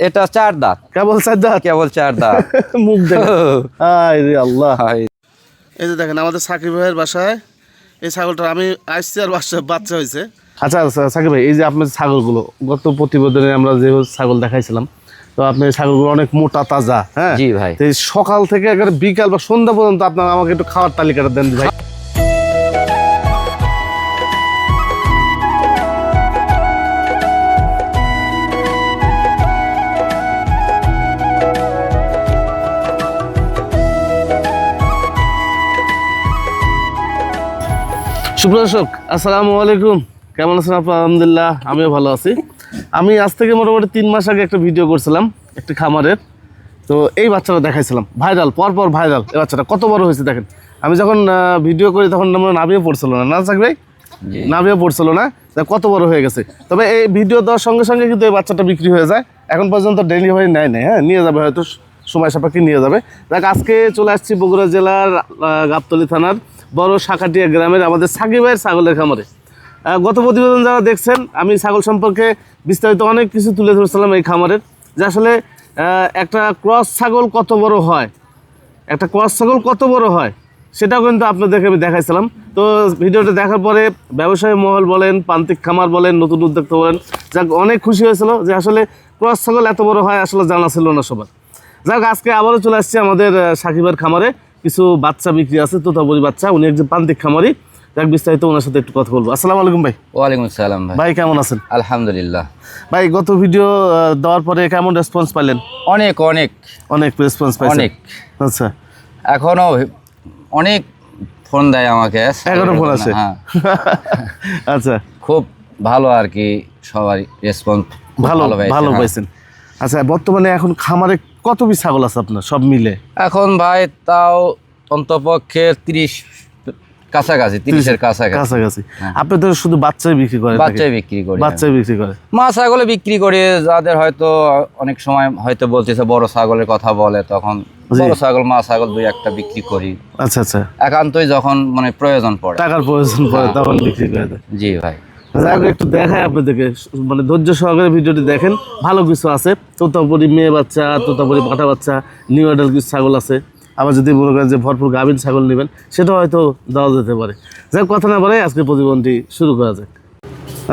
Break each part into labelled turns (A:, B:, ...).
A: এটা চার দাঁত।
B: কেবল চার দাঁত?
A: কেবল চার দাঁত।
B: মুখ দেখে আল্লাহ। এই যে দেখেন আমাদের সাকিব ভাইয়ের বাসায় এই ছাগলটা আমি আসছি আর বাচ্চা বাচ্চা হয়েছে। আচ্ছা আচ্ছা সাকিব ভাই এই যে আপনার ছাগলগুলো গত প্রতিবেদনে আমরা যে ছাগল দেখাইছিলাম তো আপনার এই ছাগলগুলো অনেক মোটা তাজা হ্যাঁ?
A: জি ভাই।
B: এই সকাল থেকে একবারে বিকাল বা সন্ধ্যা পর্যন্ত আপনার আমাকে একটু খাওয়ার তালিকাটা দেন ভাই। সুপ্রদর্শক আসসালামু আলাইকুম। কেমন আছেন আপনার আলহামদুলিল্লাহ আমিও ভালো আছি। আমি আজ থেকে মোটামুটি তিন মাস আগে একটা ভিডিও করছিলাম একটি খামারের। তো এই বাচ্চাটা দেখাইছিলাম ভাইরাল পরপর ভাইরাল এই বাচ্চাটা। কত বড় হয়েছে দেখেন। আমি যখন ভিডিও করি তখন আমরা নামিয়ে পড়ছিল না। না
A: জি।
B: নামিয়ে পড়ছিল না। কত বড় হয়ে গেছে। তবে এই ভিডিও দেওয়ার সঙ্গে সঙ্গে কিন্তু এই বাচ্চাটা বিক্রি হয়ে যায়। এখন পর্যন্ত ডেলিভারি নেয় নেই হ্যাঁ? নিয়ে যাবে হয়তো সময় সাপেক্ষে নিয়ে যাবে। দেখ আজকে চলে আসছি বগুড়া জেলার গাবতলী থানার বড় শাখাটিয়া গ্রামের আমাদের সাকিবের ছাগলের খামারে। গত প্রতিবেদন যারা দেখছেন, আমি ছাগল সম্পর্কে বিস্তারিত অনেক কিছু তুলে ধরেছিলাম এই খামারের। যে আসলে একটা ক্রস ছাগল কত বড় হয়? একটা ক্রস ছাগল কত বড় হয়? সেটাও কিন্তু আপনাদেরকে আমি দেখাইছিলাম। তো ভিডিওটা দেখার পরে ব্যবসায়ী মহল বলেন, প্রান্তিক খামার বলেন, নতুন উদ্যোক্তা বলেন, যাক, অনেক খুশি হয়েছিল যে আসলে ক্রস ছাগল এত বড় হয় আসলে জানা ছিল না সবার। যাক, আজকে আবারও চলে আসছি আমাদের সাকিবের খামারে। কিছু বাচ্চা বিক্রি আছে তোতাপুরি বাচ্চা উনি একজন প্রান্তিক খামারি। যাক বিস্তারিত ওনার সাথে একটু কথা বলব। আসসালামু আলাইকুম ভাই।
A: ওয়ালাইকুম আসসালাম ভাই।
B: ভাই কেমন আছেন?
A: আলহামদুলিল্লাহ।
B: ভাই গত ভিডিও দেওয়ার পরে কেমন রেসপন্স পাইলেন?
A: অনেক অনেক।
B: অনেক রেসপন্স পাইছেন।
A: অনেক।
B: আচ্ছা।
A: এখনও অনেক ফোন দেয় আমাকে।
B: এখনও ফোন আছে?
A: হ্যাঁ
B: আচ্ছা।
A: খুব ভালো আর কি সবাই রেসপন্স
B: ভালো ভালো
A: হ্যাঁ।
B: পাইছেন। আচ্ছা বর্তমানে এখন খামারে কত পিস ছাগল আছে আপনার সব মিলে?
A: এখন ভাই তাও অন্তপক্ষে তিরিশ কাছাকাছি তিরিশের কাছাকাছি।
B: কাছাকাছি। আপনি তো শুধু বাচ্চাই বিক্রি করেন
A: বাচ্চাই বিক্রি করি।
B: বাচ্চাই বিক্রি করে
A: মা ছাগলে বিক্রি করে যাদের হয়তো অনেক সময় হয়তো বলতেছে বড় ছাগলের কথা বলে তখন বড় ছাগল মা ছাগল দুই একটা বিক্রি করি।
B: আচ্ছা আচ্ছা।
A: একান্তই যখন মানে প্রয়োজন পড়ে।
B: টাকার প্রয়োজন পড়ে তখন বিক্রি করে দেয়।
A: জি ভাই।
B: যাই হোক, একটু দেখায় আপনাদেরকে। মানে ধৈর্য সহকারে ভিডিওটি দেখেন। ভালো কিছু আছে। তোতাপুরি মেয়ে বাচ্চা তোতাপুরি পাঠা বাচ্চা নিউ অ্যাডাল কিছু ছাগল আছে। আবার যদি মনে করেন যে ভরপুর গাভীর ছাগল নেবেন সেটা হয়তো দেওয়া যেতে পারে। যাই কথা না বলে আজকে প্রতিবন্ধী শুরু করা যাক।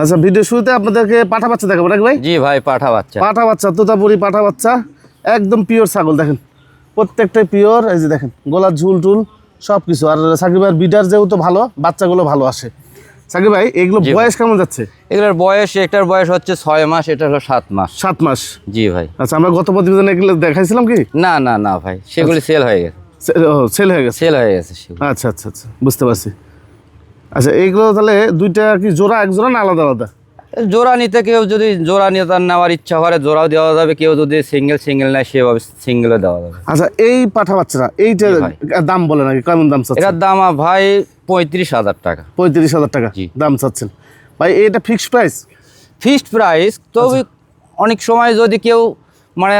B: আচ্ছা ভিডিও শুরুতে আপনাদেরকে পাঠা বাচ্চা দেখাবো নাকি ভাই?
A: জি ভাই পাঠা বাচ্চা।
B: পাঠা বাচ্চা তোতাপুরি পাঠা বাচ্চা। একদম পিওর ছাগল দেখেন। প্রত্যেকটাই পিওর এই যে দেখেন গোলার ঝুল টুল সব কিছু আর সাকিব ভাইয়ের বিডার যেহেতু ভালো বাচ্চাগুলো ভালো আসে। সাকিব ভাই এগুলো বয়স কেমন যাচ্ছে?
A: এগুলোর বয়স একটার বয়স হচ্ছে ছয় মাস এটা হলো সাত মাস।
B: সাত মাস।
A: জি ভাই।
B: আচ্ছা আমরা গত প্রতিবেদনে এগুলো দেখাইছিলাম কি?
A: না না না ভাই সেগুলি সেল হয়ে গেছে।
B: সেল হয়ে গেছে।
A: সেল হয়ে গেছে
B: আচ্ছা আচ্ছা আচ্ছা বুঝতে পারছি। আচ্ছা এইগুলো তাহলে দুইটা কি জোড়া এক জোড়া না আলাদা আলাদা?
A: জোড়া নিতে কেউ যদি জোড়া নিয়ে তার নেওয়ার ইচ্ছা করে জোড়াও দেওয়া যাবে কেউ যদি সিঙ্গেল সিঙ্গেল নেয় সেভাবে সিঙ্গেলও দেওয়া যাবে।
B: আচ্ছা এই পাঠা বাচ্চারা এইটা। দাম বলে নাকি কেমন দাম
A: এটার দাম ভাই পঁয়ত্রিশ হাজার টাকা।
B: পঁয়ত্রিশ হাজার টাকা। দাম চাচ্ছেন। ভাই এটা ফিক্সড প্রাইস
A: ফিক্সড প্রাইস তবে অনেক সময় যদি কেউ মানে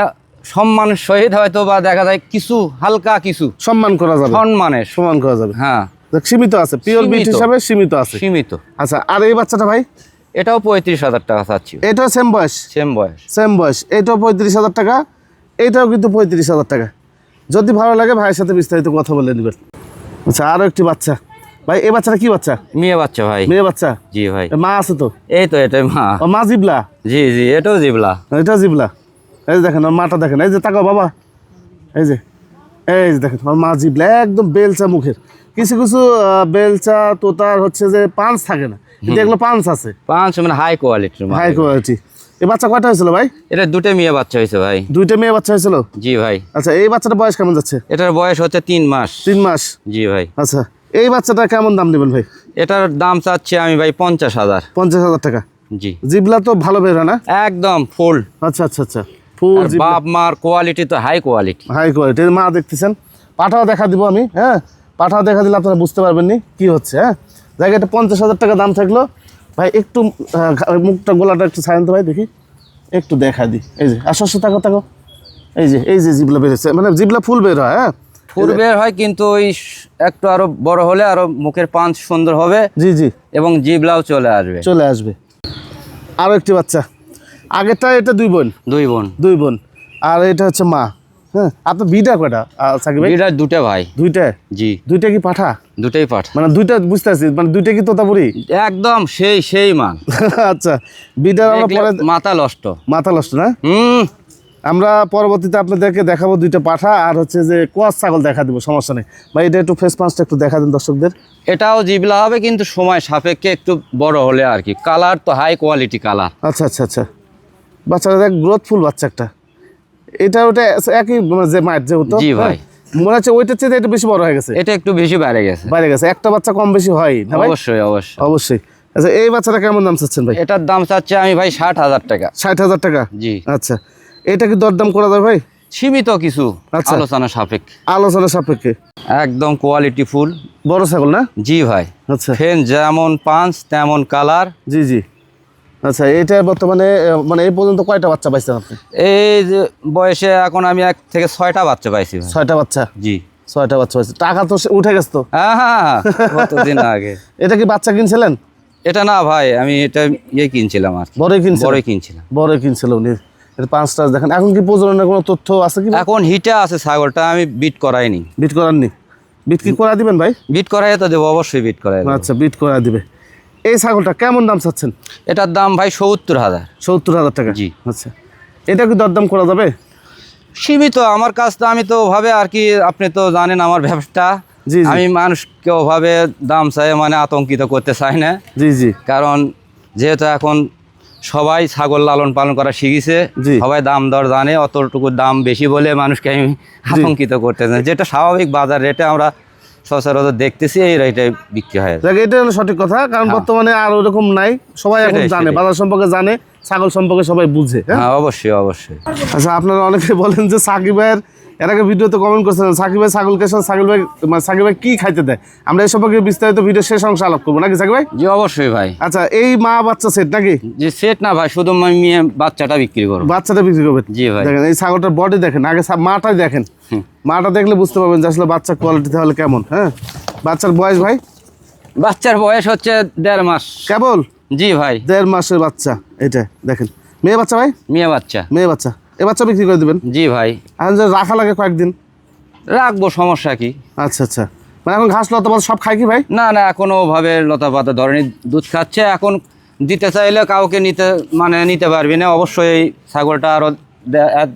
A: সম্মান সহিত হয়তো বা দেখা যায় কিছু হালকা কিছু
B: সম্মান করা যাবে।
A: সম্মানের।
B: সম্মান করা যাবে।
A: হ্যাঁ।
B: সীমিত আছে পিওর বিট হিসাবে সীমিত আছে।
A: সীমিত।
B: আচ্ছা আর এই বাচ্চাটা ভাই?
A: এটাও পঁয়ত্রিশ হাজার টাকা চাচ্ছি।
B: এটাও সেম বয়স?
A: সেম বয়স।
B: সেম বয়স। এটাও পঁয়ত্রিশ হাজার টাকা। এটাও কিন্তু পঁয়ত্রিশ হাজার টাকা। যদি ভালো লাগে ভাইয়ের সাথে বিস্তারিত কথা বলে নেবেন। আচ্ছা আরও একটি বাচ্চা। ভাই এই বাচ্চাটা কি বাচ্চা?
A: মেয়ে বাচ্চা ভাই।
B: মেয়ে বাচ্চা?
A: জি ভাই।
B: মা আছে তো?
A: এই তো এটাই মা।
B: ও মা জিবলা?
A: জি জি এটাও জিবলা।
B: এটা জিবলা। এই যে দেখেন ওর মাটা দেখেন। এই যে তাকাও বাবা। এই যে এই যে দেখেন ওর মা জিবলা। একদম বেলচা মুখের। কিছু কিছু বেলচা তোতার হচ্ছে যে পাঁচ থাকে না। কিন্তু এগুলো পাঁচ আছে।
A: পাঁচ মানে হাই কোয়ালিটির
B: হাই কোয়ালিটি এই বাচ্চা কয়টা হয়েছিল ভাই?
A: এটা দুটো মেয়ে বাচ্চা হয়েছে ভাই।
B: দুইটা মেয়ে বাচ্চা হয়েছিল?
A: জি ভাই।
B: আচ্ছা এই বাচ্চাটা বয়স কেমন যাচ্ছে?
A: এটার বয়স হচ্ছে তিন মাস।
B: তিন মাস?
A: জি ভাই।
B: আচ্ছা এই বাচ্চাটা কেমন দাম নেবেন ভাই?
A: এটার দাম চাচ্ছি আমি ভাই পঞ্চাশ হাজার।
B: পঞ্চাশ হাজার টাকা।
A: জি।
B: জিবলা তো ভালো বের না?
A: একদম ফুল
B: আচ্ছা আচ্ছা আচ্ছা। ফুল
A: বাপ মার কোয়ালিটি তো হাই কোয়ালিটি
B: হাই কোয়ালিটি মা দেখতেছেন পাঠাও দেখা দিব আমি হ্যাঁ? পাঠাও দেখা দিলে আপনারা বুঝতে পারবেন নি কি হচ্ছে হ্যাঁ? জায়গাটা পঞ্চাশ হাজার টাকা দাম থাকল। ভাই একটু মুখটা গোলাটা একটু ছাড়েন ভাই দেখি। একটু দেখা দিই এই যে আশ্বাস থাকো থাকো এই যে এই যে জিবলা বেরোচ্ছে মানে জিবলা ফুল বের হয় হ্যাঁ?
A: ফুল বের হয় কিন্তু ওই একটু আরও বড় হলে আরও মুখের পাঁচ সুন্দর হবে।
B: জি জি।
A: এবং জিবলাও চলে আসবে।
B: চলে আসবে। আরও একটি বাচ্চা। আগেরটা এটা দুই বোন?
A: দুই বোন।
B: দুই বোন। আর এটা হচ্ছে মা। হ্যাঁ আপনার বিটা কয়টা? সাকিব ভাই?
A: এটা দুটা ভাই।
B: দুইটা?
A: জি।
B: দুইটা কি পাঠা?
A: দুটাই পাঠ।
B: মানে দুইটা বুঝতে মানে দুইটা কি তোতাপুরি?
A: একদম সেই সেই মান।
B: আচ্ছা বিটার আমরা পরে
A: মাথা নষ্ট।
B: মাথা নষ্ট না?
A: হুম।
B: আমরা পরবর্তীতে আপনাদেরকে দেখাবো দুইটা পাঠা আর হচ্ছে যে কোয়াশ ছাগল দেখা দিব সমস্যা নেই। বা এটা একটু ফেস পাঁচটা একটু দেখা দেন দর্শকদের।
A: এটাও জিবলা হবে কিন্তু সময় সাপেক্ষে একটু বড় হলে আর কি। কালার তো হাই কোয়ালিটি কালার
B: আচ্ছা আচ্ছা আচ্ছা। বাচ্চারা দেখ গ্রোথফুল বাচ্চা একটা। এটা ওটা একই মানে যে মায়ের যেহেতু
A: জি ভাই।
B: হ্যাঁ? মনে হচ্ছে ওইটার চেয়ে এটা বেশি বড় হয়ে গেছে।
A: এটা একটু বেশি বেড়ে গেছে।
B: বাইরে গেছে। একটা বাচ্চা কম বেশি হয় না ভাই?
A: অবশ্যই অবশ্যই।
B: অবশ্যই। আচ্ছা এই বাচ্চাটা কেমন দাম চাচ্ছেন ভাই?
A: এটার দাম চাচ্ছে আমি ভাই ষাট হাজার টাকা।
B: ষাট হাজার টাকা?
A: জি।
B: আচ্ছা এটা কি দরদাম করা যায় ভাই?
A: সীমিত কিছু
B: আচ্ছা।
A: আলোচনা সাপেক্ষে।
B: আলোচনা সাপেক্ষে।
A: একদম কোয়ালিটি ফুল
B: বড় ছাগল না?
A: জি ভাই।
B: আচ্ছা।
A: ফেন যেমন পাঁচ তেমন কালার
B: জি জি। আচ্ছা এটা বর্তমানে মানে এই পর্যন্ত কয়টা বাচ্চা পাইছেন আপনি?
A: এই যে বয়সে এখন আমি এক থেকে ছয়টা বাচ্চা পাইছি
B: ছয়টা বাচ্চা?
A: জি।
B: ছয়টা বাচ্চা পাইছে। টাকা তো উঠে গেছে তো?
A: হ্যাঁ হ্যাঁ কতদিন আগে।
B: এটা কি বাচ্চা কিনছিলেন?
A: এটা না ভাই আমি এটা ইয়ে কিনছিলাম আর
B: বড়ই কিনছিলেন?
A: বড়ই কিনছিলাম।
B: বড়ই কিনছিল উনি। এটা পাঁচটা দেখেন। এখন কি প্রজননের কোনো তথ্য আছে কি
A: এখন হিটে আছে ছাগলটা আমি বিট করাইনি।
B: বিট করাননি। বিট কি করা দিবেন ভাই?
A: বিট করাই তো দেবো অবশ্যই বিট করাই
B: আচ্ছা বিট করা দিবে। এই ছাগলটা কেমন দাম চাচ্ছেন?
A: এটার দাম ভাই সত্তর হাজার।
B: সত্তর হাজার টাকা।
A: জি।
B: আচ্ছা। এটা কি দরদাম করা যাবে?
A: সীমিত আমার কাজ তো আমি তো ওভাবে আর কি আপনি তো জানেন আমার ব্যবসা। আমি মানুষকে ওভাবে দাম চাই মানে আতঙ্কিত করতে চাই না।
B: জি জি।
A: কারণ যেহেতু এখন সবাই ছাগল লালন পালন করা শিখেছে। সবাই দাম দর জানে অতটুকু দাম বেশি বলে মানুষকে আমি আতঙ্কিত করতে চাই যেটা স্বাভাবিক বাজার রেটে আমরা সচরাচর দেখতেছি এই রেটে বিক্রি হয়।
B: দেখ এটা হলো সঠিক কথা কারণ বর্তমানে আর ওরকম নাই। সবাই এখন জানে বাজার সম্পর্কে জানে ছাগল সম্পর্কে সবাই বুঝে হ্যাঁ?
A: হ্যাঁ অবশ্যই অবশ্যই।
B: আচ্ছা আপনারা অনেকে বলেন যে সাকিব ভাইয়ের এর আগে ভিডিওতে কমেন্ট করছেন সাকিব ভাই ছাগল সাথে সাকিব ভাই মানে সাকিব ভাই কি খাইতে দেয়? আমরা এই সম্পর্কে বিস্তারিত ভিডিও শেষ অংশ আলাপ করব। নাকি সাকিব ভাই?
A: জি অবশ্যই ভাই।
B: আচ্ছা এই মা বাচ্চা সেট নাকি?
A: যে সেট না ভাই শুধু মেয়ে বাচ্চাটা বিক্রি করব।
B: বাচ্চাটা বিক্রি করবেন?
A: জি ভাই।
B: দেখেন এই ছাগলটার বডি দেখেন আগে মাটাই দেখেন। মাটা দেখলে বুঝতে পারবেন যে আসলে বাচ্চার কোয়ালিটি তাহলে কেমন হ্যাঁ? বাচ্চার বয়স ভাই?
A: বাচ্চার বয়স হচ্ছে দেড় মাস।
B: কেবল?
A: জি ভাই।
B: দেড় মাসের বাচ্চা এটা দেখেন। মেয়ে বাচ্চা ভাই?
A: মেয়ে বাচ্চা।
B: মেয়ে বাচ্চা। এ বাচ্চা বিক্রি করে দেবেন?
A: জি ভাই।
B: এখন যে রাখা লাগে কয়েকদিন?
A: রাখব সমস্যা কি?
B: আচ্ছা আচ্ছা। মানে এখন ঘাস লতা পাতা সব খায় কি ভাই?
A: না না এখনও ওভাবে লতা পাতা ধরনের দুধ খাচ্ছে। এখন দিতে চাইলে কাউকে নিতে মানে নিতে পারবি না। অবশ্যই ছাগলটা আরও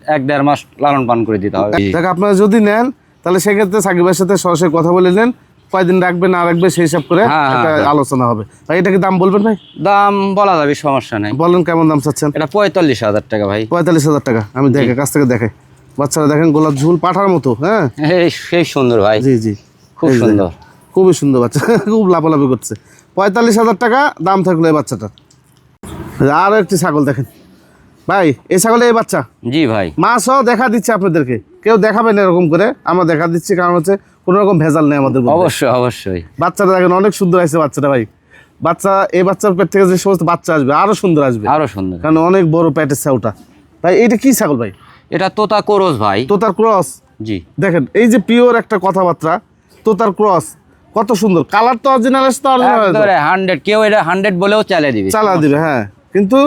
A: এক- দেড় মাস লালন পালন করে দিতে হবে।
B: দেখ আপনারা যদি নেন তাহলে সেক্ষেত্রে সাকিবের সাথে সরাসরি কথা বলে নেন। কয়দিন রাখবে না রাখবে সেই হিসাব করে
A: হ্যাঁ,
B: একটা
A: হ্যাঁ।
B: আলোচনা হবে। ভাই এটা কি দাম বলবেন ভাই?
A: দাম বলা যাবে সমস্যা নেই।
B: বলেন কেমন দাম চাচ্ছেন?
A: এটা পঁয়তাল্লিশ হাজার টাকা ভাই।
B: পঁয়তাল্লিশ হাজার টাকা। আমি দেখে কাছ থেকে দেখাই বাচ্চারা দেখেন গোলাপ ঝুল পাঠার মতো হ্যাঁ?
A: সেই সুন্দর ভাই।
B: জি জি।
A: খুব সুন্দর।
B: খুবই সুন্দর বাচ্চা খুব লাফালাফি করছে। পঁয়তাল্লিশ হাজার টাকা দাম থাকল এই বাচ্চাটা আরও একটি ছাগল দেখেন। ভাই এই ছাগলে এই বাচ্চা?
A: জি ভাই।
B: মা সহ দেখা দিচ্ছে আপনাদেরকে। কেউ দেখাবেন এরকম করে আমরা দেখা দিচ্ছি কারণ হচ্ছে কোনো রকম ভেজাল নেই আমাদের
A: অবশ্যই অবশ্যই।
B: বাচ্চাটা দেখেন অনেক সুন্দর আছে বাচ্চাটা ভাই। বাচ্চা এই বাচ্চার পেট থেকে যে সমস্ত বাচ্চা আসবে আরও সুন্দর আসবে।
A: আরও সুন্দর।
B: কারণ অনেক বড় পেটের ছাউটা। ভাই এটা কি ছাগল ভাই?
A: এটা তোতা কোরস ভাই।
B: তোতার ক্রস?
A: জি।
B: দেখেন এই যে পিওর একটা কথাবার্তা তোতার ক্রস কত সুন্দর। কালার তো অরিজিনাল অরিজিনাল
A: হান্ড্রেড কেউ এটা হান্ড্রেড বলেও চালিয়ে দিবে।
B: চালা দিবে হ্যাঁ। কিন্তু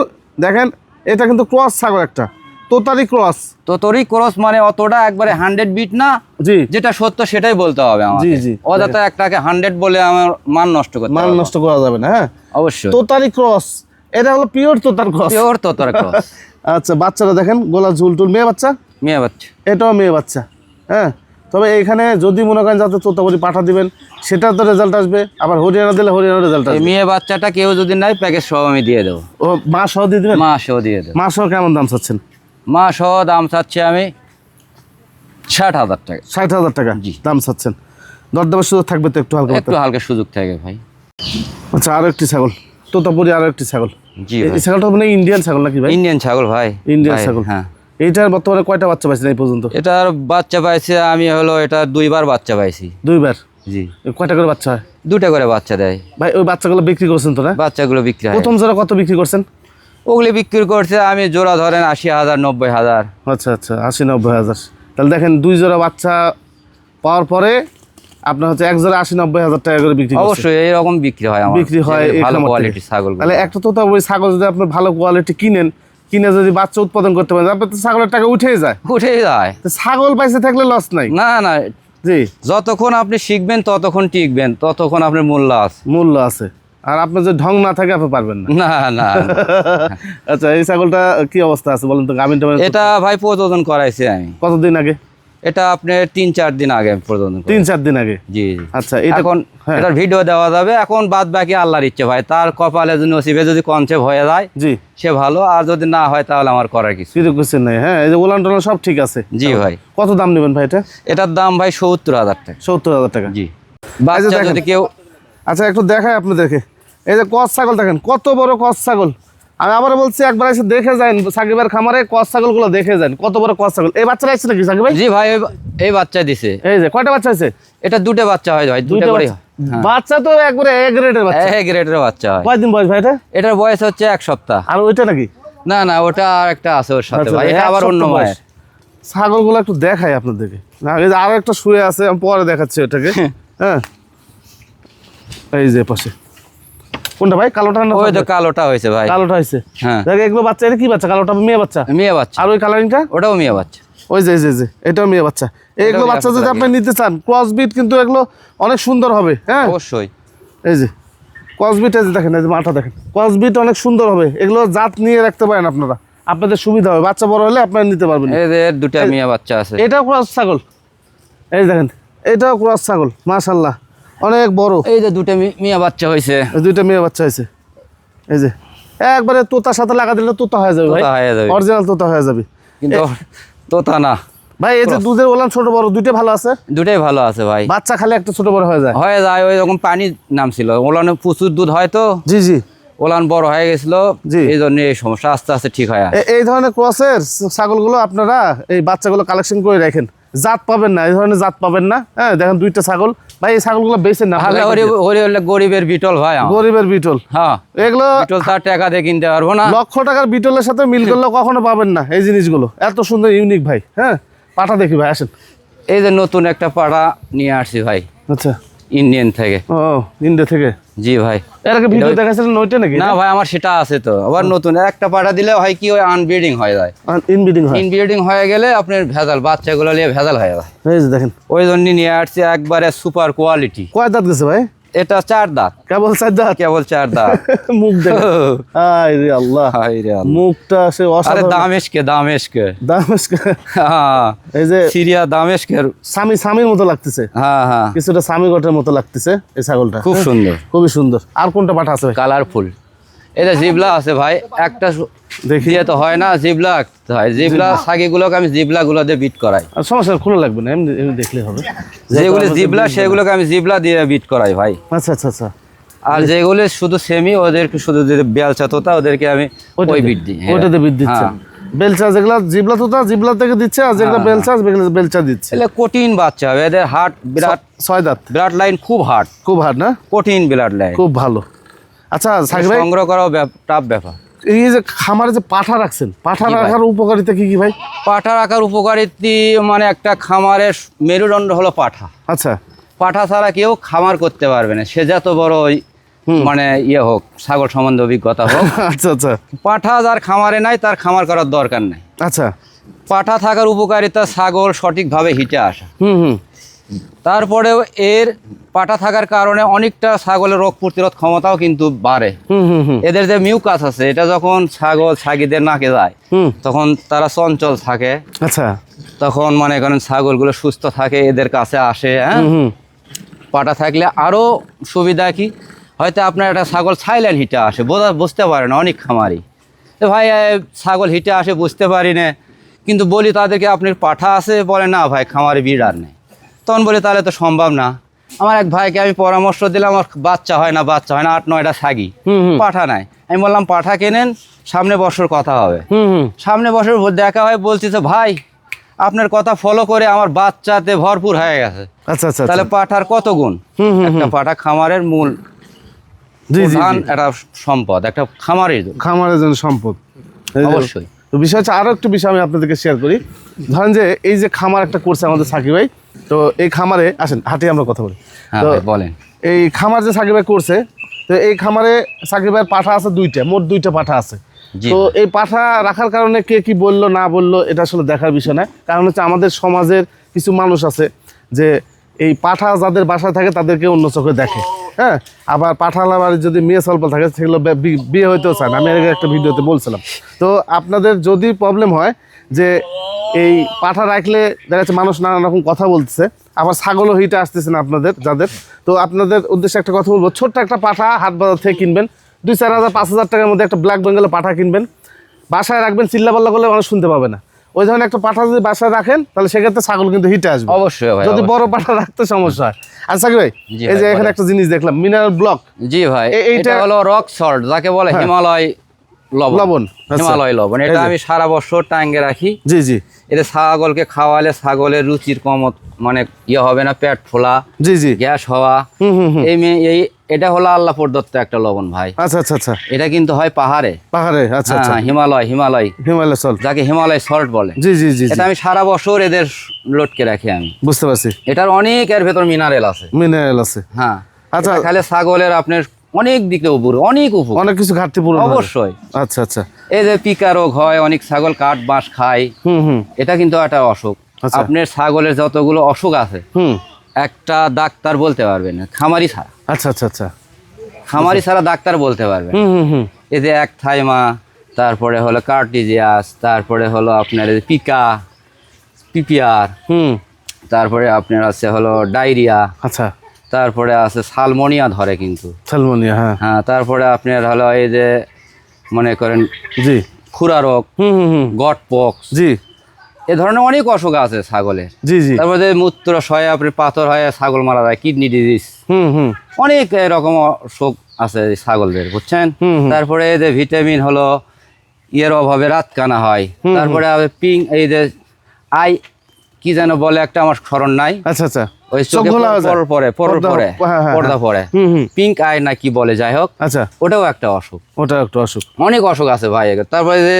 B: দেখেন এটা কিন্তু ক্রস ছাগল একটা। তোতারই ক্রস।
A: তো তোরই ক্রস মানে অতটা একবারে হান্ড্রেড বিট না
B: জি।
A: যেটা সত্য সেটাই বলতে হবে আমার
B: জি, জি।
A: অযথা একটাকে হান্ড্রেড বলে আমার মান নষ্ট করতে
B: মান নষ্ট করা যাবে না হ্যাঁ?
A: অবশ্যই।
B: তোতারি ক্রস। এটা হলো পিওর তোতার ক্রস।
A: পিওর তোতার ক্রস।
B: আচ্ছা বাচ্চারা দেখেন গোলা ঝুল টুল মেয়ে বাচ্চা?
A: মেয়ে বাচ্চা।
B: এটাও মেয়ে বাচ্চা হ্যাঁ? তবে এইখানে যদি মনে করেন যাতে তোতাপুরি পাঠা দিবেন সেটার তো রেজাল্ট আসবে। আবার হরিয়ানা দিলে হরিয়ানা রেজাল্ট আসবে।
A: মেয়ে বাচ্চাটা কেউ যদি নাই প্যাকেজ সহ আমি দিয়ে দেবো।
B: ও মা সহ দিয়ে দিবেন?
A: মা সহ দিয়ে দেবো।
B: মা সহ কেমন দাম চাচ্ছেন?
A: মা সহ দাম চাচ্ছি আমি ষাট হাজার টাকা।
B: ষাট হাজার টাকা?
A: জি।
B: দাম চাচ্ছেন। দরদামের সুযোগ থাকবে তো একটু হালকা
A: একটু হালকা সুযোগ থাকে ভাই।
B: আচ্ছা আরও একটি ছাগল। তোতাপুরি আরও একটি ছাগল।
A: জি
B: এই ছাগলটা মানে ইন্ডিয়ান ছাগল নাকি ভাই?
A: ইন্ডিয়ান ছাগল ভাই।
B: ইন্ডিয়ান ছাগল।
A: হ্যাঁ।
B: এইটার বর্তমানে কয়টা বাচ্চা পাইছেন এই পর্যন্ত?
A: এটার বাচ্চা পাইছে আমি হলো এটা দুইবার বাচ্চা পাইছি।
B: দুইবার?
A: জি।
B: কয়টা করে বাচ্চা হয়?
A: দুটা করে বাচ্চা দেয়।
B: ভাই ওই বাচ্চাগুলো বিক্রি করছেন তো না?
A: বাচ্চাগুলো বিক্রি হয়।
B: প্রথম জোড়া কত বিক্রি করছেন?
A: ওগুলি বিক্রি করছে আমি জোড়া ধরেন আশি হাজার নব্বই হাজার।
B: আচ্ছা আচ্ছা আশি নব্বই হাজার। তাহলে দেখেন দুই জোড়া বাচ্চা পাওয়ার পরে আপনার হচ্ছে এক জোড়া আশি নব্বই হাজার টাকা করে বিক্রি।
A: অবশ্যই এইরকম বিক্রি হয়
B: বিক্রি হয়
A: ভালো। কোয়ালিটির ছাগল
B: তাহলে একটা তো ওই ছাগল যদি আপনি ভালো কোয়ালিটি কিনেন কিনে যদি বাচ্চা উৎপাদন করতে পারেন আপনার তো ছাগলের টাকা উঠেই যায়।
A: উঠেই যায়।
B: তো ছাগল পাইছে থাকলে লস নাই।
A: না না
B: জি।
A: যতক্ষণ আপনি শিখবেন ততক্ষণ টিকবেন ততক্ষণ আপনার মূল্য আছে।
B: মূল্য আছে। আর আপনার যে ঢং না থাকে আপনি পারবেন না।
A: না না।
B: আচ্ছা এই ছাগলটা কি অবস্থা আছে বলেন তো টাভিন
A: এটা ভাই প্রযোজন করাইছি আমি।
B: কতদিন আগে?
A: এটা আপনার তিন চার দিন আগে করাইছি।
B: তিন চার দিন আগে?
A: জি
B: আচ্ছা এটা
A: এখন
B: হ্যাঁ।
A: এটার ভিডিও দেওয়া যাবে। এখন বাদ বাকি আল্লাহর ইচ্ছে ভাই। তার কপালে যদি নসিবে যদি কনসেপ্ট হয়ে যায়
B: জি।
A: সে ভালো। আর যদি না হয় তাহলে আমার করার কিছু
B: কিছু কিছু নেই। হ্যাঁ এই যে ওলান টোলান সব ঠিক আছে।
A: জি ভাই।
B: কত দাম নেবেন ভাই এটা?
A: এটার দাম ভাই সত্তর হাজার টাকা।
B: সত্তর হাজার টাকা।
A: জি। বাচ্চা। যদি কেউ
B: আচ্ছা একটু দেখায় আপনাদেরকে। এই যে কস ছাগল দেখেন কত বড় কস ছাগল। আমি আবার বলছি একবার এসে দেখে যান সাকিবের খামারে কস ছাগলগুলো দেখে যান কত বড় কস ছাগল। এই বাচ্চারা আসছে নাকি সাকিব ভাই?
A: জি ভাই এই- বাচ্চা দিছে।
B: এই যে কয়টা বাচ্চা আছে?
A: এটা দুটো বাচ্চা হয় ভাই দুটো করে
B: বাচ্চা। বাচ্চা তো একবারে এক গ্রেডের বাচ্চা।
A: এক গ্রেডের বাচ্চা হয়।
B: কয়দিন বয়স ভাই এটা?
A: এটার বয়স হচ্ছে এক সপ্তাহ।
B: আর ওইটা নাকি?
A: না না ওটা আর একটা আছে ওর সাথে
B: আচ্ছা,
A: ভাই এটা আবার অন্য। মায়ের
B: ছাগলগুলো একটু দেখাই আপনাদেরকে। না এই যে আরও একটা শুয়ে আছে আমি পরে দেখাচ্ছি ওটাকে। হ্যাঁ। এই যে পাশে। কোনটা ভাই? কালোটা না
A: ওই তো কালোটা হয়েছে ভাই।
B: কালোটা হয়েছে।
A: হ্যাঁ।
B: দেখ এগুলো বাচ্চা এটা কি বাচ্চা? কালোটা মেয়ে বাচ্চা।
A: মেয়ে বাচ্চা।
B: আর ওই কালারিংটা
A: ওটাও মেয়ে বাচ্চা।
B: ওই যে যে, যে এটাও মেয়ে বাচ্চা। এগুলো বাচ্চা যদি আপনি নিতে চান ক্রসবিট কিন্তু এগুলো অনেক সুন্দর হবে হ্যাঁ?
A: অবশ্যই।
B: এই যে ক্রসবিট এই যে দেখেন এই যে মাথা দেখেন। ক্রসবিট অনেক সুন্দর হবে। এগুলো জাত নিয়ে রাখতে পারেন আপনারা। আপনাদের সুবিধা হবে। বাচ্চা বড় হলে আপনারা নিতে পারবেন।
A: এদের দুটা মেয়ে বাচ্চা আছে।
B: এটাও ক্রস ছাগল। এই দেখেন এটাও ক্রস ছাগল মাশাল্লাহ অনেক বড়।
A: এই যে দুটো মিয়া বাচ্চা হয়েছে
B: দুইটা মেয়ে বাচ্চা হয়েছে এই যে একবারে তোতার সাথে লাগা দিলে তোতা হয়ে যাবে
A: তোতা হয়ে যাবে।
B: অরিজিনাল তোতা হয়ে যাবে।
A: কিন্তু তোতা না।
B: ভাই এই যে দুধের ওলান ছোট বড় দুইটাই ভালো আছে?
A: দুটাই ভালো আছে ভাই।
B: বাচ্চা খালি একটা ছোট বড় হয়ে যায়।
A: হয়ে যায় ওই রকম পানি নামছিল। ওলানে প্রচুর দুধ হয় তো।
B: জি জি।
A: ওলান বড় হয়ে গেছিল। এই জন্য এই সমস্যা আস্তে আস্তে ঠিক হয়।
B: এই ধরনের ক্রসের ছাগলগুলো আপনারা এই বাচ্চাগুলো কালেকশন করে রাখেন। জাত পাবেন না এই ধরনের জাত পাবেন না। হ্যাঁ দেখেন দুইটা ছাগল। ভাই এই ছাগলগুলো বেছেন না।
A: গরিবের বিটল ভাই।
B: গরিবের বিটল।
A: হ্যাঁ।
B: এগুলো
A: বিটল তার টাকা দিয়ে কিনতে পারব না।
B: লক্ষ টাকার বিটলের সাথে মিল করলে কখনো পাবেন না এই জিনিসগুলো। এত সুন্দর ইউনিক ভাই। হ্যাঁ পাটা দেখি ভাই আসেন।
A: এই যে নতুন একটা পাড়া নিয়ে আসছি ভাই।
B: আচ্ছা।
A: ইন্ডিয়ান থেকে।
B: ও ইন্ডিয়া থেকে?
A: জি ভাই।
B: এর আগে ভিডিও দেখাছিলেন ওইটা নাকি?
A: না ভাই আমার সেটা আছে তো। আবার নতুন একটা পাড়া দিলে হয় কি ওই আনব্রিডিং হয়ে যায়।
B: ইনব্রিডিং হয়।
A: ইনব্রিডিং হয়ে গেলে আপনার ভেজাল বাচ্চাগুলো নিয়ে ভেজাল হয়ে যায়।
B: এই যে দেখেন।
A: ওই জন্য নিয়ে আসছে একবারে সুপার কোয়ালিটি
B: কয় দাঁত গেছে ভাই?
A: এটা চার দাঁত।
B: কেবল চার দাঁত?
A: কেবল চার দাঁত।
B: মুখ দেখেন আয় রে আল্লাহ।
A: হায় রে আল্লাহ।
B: মুখটা সে
A: আরে
B: অসাধারণ।
A: দামেশকে দামেশকে।
B: দামেশ
A: হ্যাঁ।
B: এই যে
A: সিরিয়া দামেশকের
B: স্বামী স্বামীর মতো লাগতেছে।
A: হ্যাঁ হ্যাঁ।
B: কিছুটা স্বামী গটের মতো লাগতেছে এই ছাগলটা।
A: খুব সুন্দর।
B: খুবই সুন্দর। আর কোনটা পাঠা আছে
A: কালারফুল। এটা জিবলা আছে ভাই একটা
B: দেখি।
A: তো হয় না জিবলা। হয় জিবলা সাকিগুলোকে আমি জিবলা গুলো দিয়ে বিট করাই।
B: সমস্যা খোলা লাগবে না এমনি দেখলে হবে।
A: যেগুলো জিবলা সেগুলোকে আমি জিবলা দিয়ে বিট করাই ভাই।
B: আচ্ছা আচ্ছা আচ্ছা।
A: আর যেগুলো শুধু সেমি ওদেরকে শুধু বেলচা তোতা ওদেরকে আমি ওই বিট দিই হ্যাঁ।
B: ওইটাতে বিট দিচ্ছে
A: হ্যাঁ।
B: বেলচা যেগুলা জিবলা তোতা জিবলা থেকে দিচ্ছে আর যেগুলা বেলচা বেগুলা বেলচা দিচ্ছে।
A: এটা কঠিন বাচ্চা হবে এদের হার্ট বিরাট
B: ছয় দাঁত।
A: ব্লাড লাইন খুব হার্ড
B: খুব হার্ড না?
A: কঠিন ব্লাড লাইন
B: খুব ভালো। আচ্ছা
A: সংগ্রহ করাও টাফ ব্যাপার।
B: এই যে খামারে যে পাঠা রাখছেন পাঠা রাখার উপকারিতা কি কি ভাই?
A: পাঠা রাখার উপকারিতা মানে একটা খামারের মেরুদণ্ড হলো পাঠা।
B: আচ্ছা।
A: পাঠা ছাড়া কেউ খামার করতে পারবে না। সে যত বড় ওই মানে ইয়ে হোক ছাগল সম্বন্ধে অভিজ্ঞতা হোক।
B: আচ্ছা আচ্ছা।
A: পাঠা যার খামারে নাই তার খামার করার দরকার নাই।
B: আচ্ছা।
A: পাঠা থাকার উপকারিতা ছাগল সঠিকভাবে হিটে আসা।
B: হুম হুম।
A: তারপরেও এর পাটা থাকার কারণে অনেকটা ছাগলের রোগ প্রতিরোধ ক্ষমতাও কিন্তু বাড়ে।
B: হুম হুম হুম।
A: এদের যে মিউকাস আছে এটা যখন ছাগল ছাগিদের নাকে যায় তখন তারা চঞ্চল থাকে।
B: আচ্ছা।
A: তখন মনে করেন ছাগলগুলো সুস্থ থাকে এদের কাছে আসে হ্যাঁ? পাটা থাকলে আরও সুবিধা কি? হয়তো আপনার একটা ছাগল সাইলেন্ট হিটে আসে বোঝা বুঝতে পারে না অনেক খামারি। তো ভাই ছাগল হিটে আসে বুঝতে পারি না। কিন্তু বলি তাদেরকে আপনার পাঠা আছে? বলে না ভাই খামারে বিড়ার নেই। তখন বলি তাহলে তো সম্ভব না। আমার এক ভাইকে আমি পরামর্শ দিলাম আমার বাচ্চা হয় না বাচ্চা হয় না আট নয়টা
B: হুম
A: পাঠা নাই আমি বললাম পাঠা কেনেন সামনে বছর কথা হবে। সামনে বছর দেখা হয় বলছি তো ভাই আপনার কথা ফলো করে আমার বাচ্চাতে ভরপুর হয়ে গেছে।
B: আচ্ছা আচ্ছা
A: তাহলে পাঠার কত গুণ? একটা পাঠা খামারের মূল প্রধান একটা সম্পদ একটা খামারের
B: খামারের জন্য সম্পদ।
A: অবশ্যই।
B: তো বিষয় হচ্ছে আরও একটু বিষয় আমি আপনাদেরকে শেয়ার করি। ধরেন যে এই যে খামার একটা করছে আমাদের সাকিব ভাই তো এই খামারে আসেন হাটে আমরা কথা বলি।
A: হ্যাঁ
B: তো
A: বলেন।
B: এই খামার যে সাকিব ভাই করছে তো এই খামারে সাকিব ভাইয়ের পাঠা আছে দুইটা মোট দুইটা পাঠা আছে। তো এই পাঠা রাখার কারণে কে কি বলল না বলল এটা আসলে দেখার বিষয় না। কারণ হচ্ছে আমাদের সমাজের কিছু মানুষ আছে যে এই পাঠা যাদের বাসায় থাকে তাদেরকে অন্য চোখে দেখে হ্যাঁ? আবার পাঠালা বাড়ির যদি মেয়ে স্বল্প থাকে সেগুলো বিয়ে হইতেও চায় না। আমি আগে একটা ভিডিওতে বলছিলাম। তো আপনাদের যদি প্রবলেম হয় যে এই পাঠা রাখলে দেখা যাচ্ছে মানুষ নানা রকম কথা বলতেছে। আবার ছাগলও হিটে আসতেছে না আপনাদের যাদের। তো আপনাদের উদ্দেশ্যে একটা কথা বলব ছোট্ট একটা পাঠা হাট বাজার থেকে কিনবেন। দুই চার হাজার পাঁচ হাজার টাকার মধ্যে একটা ব্ল্যাক বেঙ্গলের পাঠা কিনবেন। বাসায় রাখবেন চিল্লা চিল্লাপাল্লা করলে মানুষ শুনতে পাবে না। ওই ধরনের একটা পাঠা যদি বাসায় রাখেন তাহলে সেক্ষেত্রে ছাগল কিন্তু হিটে আসবে।
A: অবশ্যই ভাই
B: যদি। বড় পাঠা রাখতে সমস্যা হয়। আচ্ছা ভাই এই যে এখানে একটা জিনিস দেখলাম মিনারেল ব্লক।
A: জি ভাই
B: এইটা-
A: এটা হলো রক সল্ট যাকে বলে
B: হ্যাঁ।
A: হিমালয় লবণ।
B: আচ্ছা।
A: হিমালয় লবণ। এটা আমি সারা বছর টাঙ্গে রাখি।
B: জি জি।
A: এটা ছাগলকে খাওয়ালে ছাগলের রুচির কম মানে ইয়ে হবে না পেট ফোলা
B: জি জি।
A: গ্যাস হওয়া। এই এই এটা হলো আল্লাহ প্রদত্ত একটা লবণ ভাই।
B: আচ্ছা আচ্ছা আচ্ছা।
A: এটা কিন্তু হয় পাহাড়ে।
B: পাহাড়ে আচ্ছা আচ্ছা।
A: হ্যাঁ হিমালয় হিমালয়।
B: হিমালয় চল
A: যাকে হিমালয় সল্ট বলে।
B: জি জি জি
A: এটা আমি সারা বছর এদের লটকে রাখি আমি।
B: বুঝতে পারছি।
A: এটার অনেক এর ভেতর মিনারেল আছে।
B: মিনারেল আছে।
A: হ্যাঁ।
B: আচ্ছা।
A: খালে ছাগলের আপনার অনেক দিকে উপর অনেক উপর।
B: অনেক কিছু ঘাটতি পূরণ
A: অবশ্যই।
B: আচ্ছা আচ্ছা।
A: এই যে পিকা রোগ হয় অনেক ছাগল কাঠ বাঁশ খায়
B: হুম হুম।
A: এটা কিন্তু একটা অসুখ।
B: আচ্ছা।
A: আপনার ছাগলের যতগুলো অসুখ আছে
B: হুম।
A: একটা ডাক্তার বলতে পারবে না খামারি ছাড়া।
B: আচ্ছা আচ্ছা আচ্ছা।
A: খামারি ছাড়া ডাক্তার বলতে পারবে
B: হুম হুম হুম।
A: এই যে এক থাইমা তারপরে হলো কার্টিজিয়াস তারপরে হলো আপনার পিকা পিপিআর
B: হুম।
A: তারপরে আপনার আছে হলো ডায়রিয়া।
B: আচ্ছা।
A: তারপরে আছে সালমোনিয়া ধরে কিন্তু।
B: সালমোনিয়া হ্যাঁ।
A: হ্যাঁ তারপরে আপনার হলো এই যে মনে করেন
B: জি।
A: খুরা রোগ
B: হুম হুম হুম।
A: গট পক্স
B: জি।
A: এ ধরনের অনেক অসুখ আছে ছাগলের।
B: জি জি।
A: তারপরে যে মূত্র সয়ে আপনি পাথর হয়ে ছাগল মারা যায় কিডনি ডিজিজ
B: হুম হুম।
A: অনেক এরকম অসুখ আছে ছাগলদের বুঝছেন। তারপরে এই যে ভিটামিন হলো ইয়ের অভাবে রাত কানা হয় তারপরে পিং এই যে আই কি যেন বলে একটা আমার স্মরণ নাই।
B: আচ্ছা আচ্ছা।
A: ওই
B: চোখে ঘোলা যায়।
A: পর পরে পর পরে পর্দা। পরে।
B: হুম হুম।
A: পিঙ্ক আই না কি বলে যাই হোক
B: আচ্ছা।
A: ওটাও একটা অসুখ।
B: ওটা একটু অসুখ।
A: অনেক অসুখ আছে ভাই তারপরে যে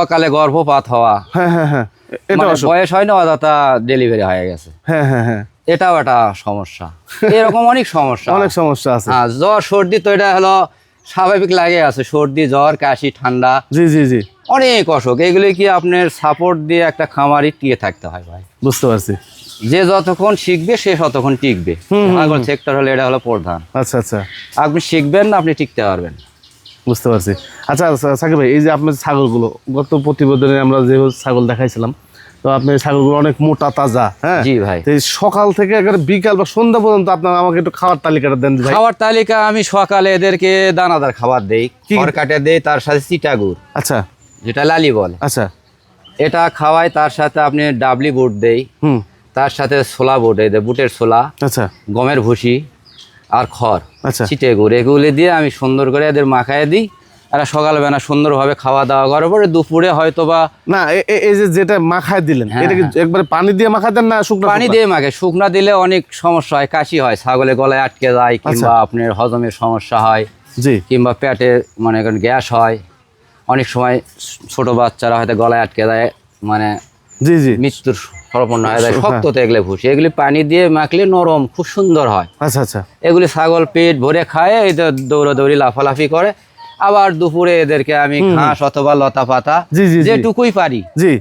A: অকালে গর্ভপাত হওয়া।
B: হ্যাঁ হ্যাঁ হ্যাঁ এটা
A: মানে বয়স হয় না অযথা ডেলিভারি হয়ে গেছে।
B: হ্যাঁ হ্যাঁ হ্যাঁ।
A: এটাও একটা সমস্যা। এরকম অনেক সমস্যা।
B: অনেক সমস্যা আছে।
A: হ্যাঁ জ্বর সর্দি তো এটা হলো স্বাভাবিক লাগে আছে সর্দি জ্বর কাশি ঠান্ডা।
B: জি জি জি।
A: অনেক অসুখ। এগুলি কি আপনার সাপোর্ট দিয়ে একটা খামারি টিকে থাকতে হয় ভাই?
B: বুঝতে পারছি।
A: যে যতক্ষণ শিখবে সে ততক্ষণ টিকবে। আগল সেক্টর হলে এটা হলো প্রধান।
B: আচ্ছা আচ্ছা।
A: আপনি শিখবেন না আপনি টিকতে পারবেন
B: বুঝতে পারছি। আচ্ছা আচ্ছা, সাকিব ভাই এই যে আপনার ছাগলগুলো গত প্রতিবেদনে আমরা যে ছাগল দেখাইছিলাম তো আপনার ছাগলগুলো অনেক মোটা তাজা হ্যাঁ?
A: জি ভাই।
B: সকাল থেকে একবারে বিকাল বা সন্ধ্যা পর্যন্ত আপনার আমাকে একটু খাওয়ার তালিকাটা দেন ভাই।
A: খাবার তালিকা আমি সকালে এদেরকে দানাদার খাবার দেই
B: কি?
A: খড় কাটে দেই তার সাথে চিটাগুড়।
B: আচ্ছা।
A: যেটা লালি বলে।
B: আচ্ছা।
A: এটা খাওয়াই তার সাথে আপনি ডাবলি বুট দেই
B: হুম।
A: তার সাথে ছোলা বুট এই যে বুটের ছোলা
B: আচ্ছা।
A: গমের ভুসি আর খড়
B: আচ্ছা।
A: ছিটে গুড় এগুলি দিয়ে আমি সুন্দর করে এদের মাখায় দিই। এরা সকালবেলা সুন্দরভাবে খাওয়া দাওয়া করার পরে দুপুরে হয়তো বা
B: না এই যে যেটা মাখায় দিলেন
A: হ্যাঁ,
B: এটা কি একবারে পানি দিয়ে মাখায় দেন না শুকনো
A: পানি? দিয়ে মাখে শুকনা দিলে অনেক সমস্যা হয় কাশি হয় ছাগলে গলায় আটকে যায় কিংবা আপনার হজমের সমস্যা হয়
B: জি।
A: কিংবা পেটে মনে করেন গ্যাস হয়। অনেক সময় ছোট বাচ্চারা হয়তো গলায় আটকে দেয় মানে
B: জি জি।
A: মৃত্যুর সরপন্ন হয়ে যায়
B: হ্যাঁ।
A: শক্ত তো এগুলো ভুসি। এগুলি পানি দিয়ে মাখলে নরম খুব সুন্দর হয়।
B: আচ্ছা আচ্ছা।
A: এগুলি ছাগল পেট ভরে খায় এই তো দৌড়াদৌড়ি লাফালাফি করে। আবার দুপুরে এদেরকে আমি ঘাস অথবা লতা পাতা। যেটুকুই পারি।
B: জি।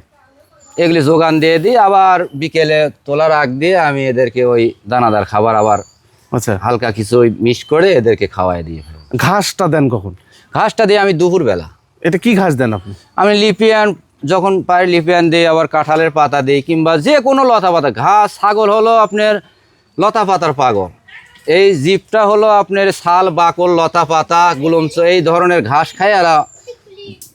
A: এগুলি যোগান দিয়ে দিই আবার বিকেলে তোলার আগ দিয়ে আমি এদেরকে ওই দানাদার খাবার আবার
B: আচ্ছা।
A: হালকা কিছু ওই মিক্স করে এদেরকে খাওয়াই দিয়ে
B: ঘাসটা দেন কখন?
A: ঘাসটা দিয়ে আমি দুপুরবেলা।
B: এটা কি ঘাস দেন আপনি?
A: আমি লিপিয়ান যখন পাই লিপিয়ান দিই আবার কাঁঠালের পাতা দিই কিংবা যে কোনো লতা পাতা। ঘাস ছাগল হলো আপনার লতা পাতার পাগল। এই জিপটা হলো আপনার শাল বাকল লতা পাতা গুলমচ এই ধরনের ঘাস খায় এরা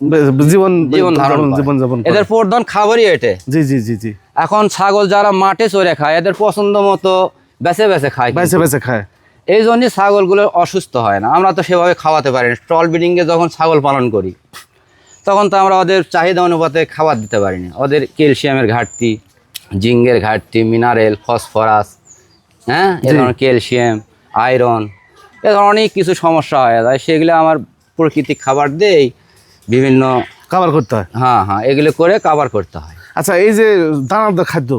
B: বে- জীবন
A: জীবন ধারণ
B: জীবন যাপন
A: এদের প্রধান খাবারই এটে।
B: জি জি জি জি।
A: এখন ছাগল যারা মাঠে চড়ে খায় এদের পছন্দ মতো বেছে বেছে খায়
B: বেছে বেছে খায়।
A: এই জন্যই ছাগলগুলো অসুস্থ হয় না। আমরা তো সেভাবে খাওয়াতে পারি না। স্টল ব্রিডিংয়ে যখন ছাগল পালন করি তখন তো আমরা ওদের চাহিদা অনুপাতে খাবার দিতে পারি না। ওদের ক্যালসিয়ামের ঘাটতি জিঙ্গের ঘাটতি মিনারেল ফসফরাস হ্যাঁ? এ ধরনের ক্যালসিয়াম আয়রন এ ধরনের অনেক কিছু সমস্যা হয়ে। যায় সেগুলো আমার প্রকৃতিক খাবার দিয়েই বিভিন্ন
B: খাবার করতে হয়।
A: হ্যাঁ হ্যাঁ এগুলো করে কাবার করতে হয়।
B: আচ্ছা এই যে দানাদার খাদ্য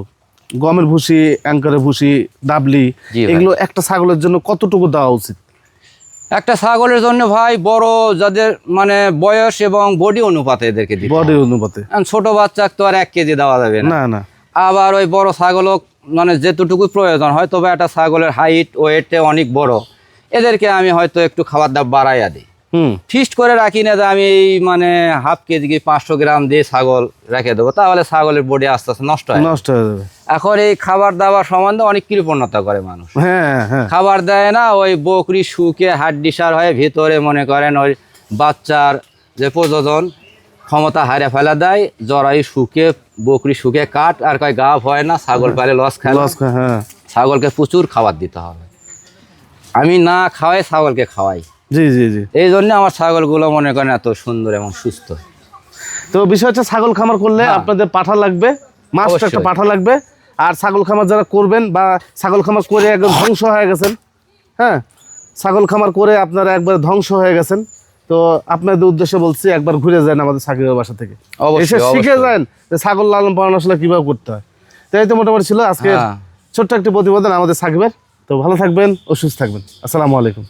B: গমের ভুসি অ্যাঙ্কারের ভুসি ডাবলি এগুলো একটা ছাগলের জন্য কতটুকু দেওয়া উচিত?
A: একটা ছাগলের জন্য ভাই বড় যাদের মানে বয়স এবং বডি অনুপাতে এদেরকে দিতে
B: বডি অনুপাতে।
A: ছোট বাচ্চাকে তো আর এক কেজি দেওয়া যাবে না।
B: না
A: আবার ওই বড় ছাগলও মানে যেতটুকু প্রয়োজন হয়তো বা একটা ছাগলের হাইট ওয়েটে অনেক বড়। এদেরকে আমি হয়তো একটু খাবার দাবার বাড়াইয়া দিই।
B: হুম।
A: ফিস্ট করে রাখি না যে আমি এই মানে হাফ কেজি কি পাঁচশো গ্রাম দিয়ে ছাগল রেখে দেবো তাহলে ছাগলের বডি আস্তে আস্তে নষ্ট হয়
B: নষ্ট হয়ে যাবে।
A: এখন এই খাবার দাবার সম্বন্ধে অনেক কৃপণতা করে মানুষ।
B: হ্যাঁ হ্যাঁ।
A: খাবার দেয় না ওই বকরি শুকে হাড্ডি সার হয়ে ভিতরে মনে করেন ওই বাচ্চার যে প্রযোজন ক্ষমতা হারে ফেলা দেয় জরাই শুকে বকরি শুকে কাট আর কয় গা হয় না ছাগল পালে লস খায়
B: লস হ্যাঁ।
A: ছাগলকে প্রচুর খাবার দিতে হবে। আমি না খাওয়াই ছাগলকে খাওয়াই।
B: জি জি জি।
A: এই জন্য আমার ছাগলগুলো মনে করেন এত সুন্দর এবং সুস্থ।
B: তো বিষয় হচ্ছে ছাগল খামার করলে। আপনাদের পাঠা লাগবে মাস্ট একটা পাঠা লাগবে। আর ছাগল খামার যারা করবেন বা ছাগল খামার করে একদম ধ্বংস হয়ে গেছেন হ্যাঁ? ছাগল খামার করে আপনারা একবার ধ্বংস হয়ে গেছেন। তো আপনাদের উদ্দেশ্যে বলছি একবার ঘুরে যান আমাদের সাকিবের বাসা থেকে।
A: অবশ্যই,
B: এসে শিখে। যান যে ছাগল লালন পালন আসলে কীভাবে করতে হয়। তো এই তো মোটামুটি ছিল আজকে
A: হ্যাঁ।
B: ছোট্ট একটি প্রতিবেদন আমাদের সাকিবের। তো ভালো থাকবেন ও সুস্থ থাকবেন। আসসালামু আলাইকুম।